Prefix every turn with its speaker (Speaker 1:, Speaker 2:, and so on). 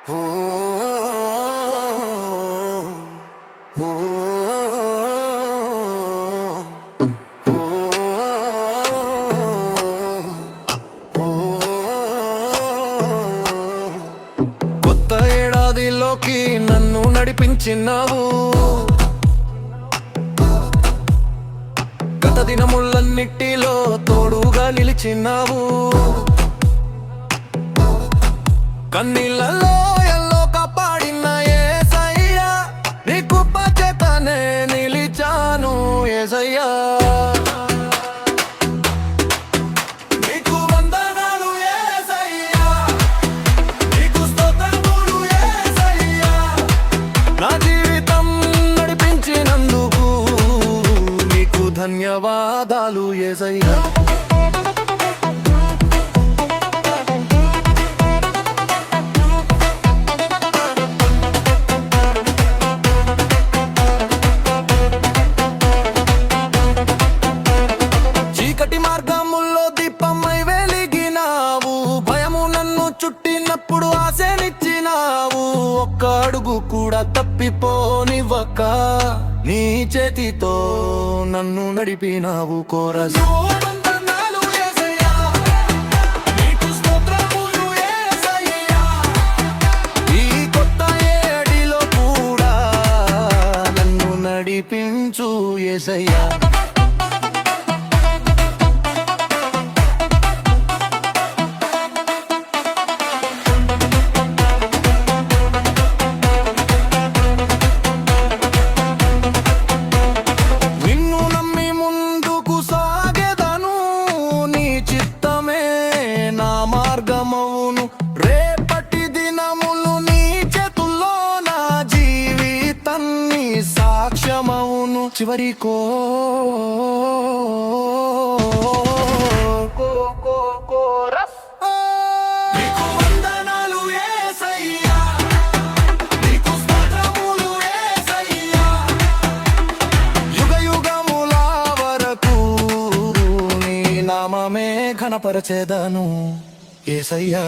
Speaker 1: ఏడాదిలోకి నన్ను నడిపించినావు. గత దినముళ్ళన్నిటిలో తోడుగా నిలిచినావు. కన్నీళ్ళలో is a young. అడుగు కూడా తప్పిపోనివ్వక నీ చేతితో నన్ను నడిపినావు కోర నడిపించు ఏసయ్యా. చివరికో నామమే ఘనపరచేదను ఏసయ్యా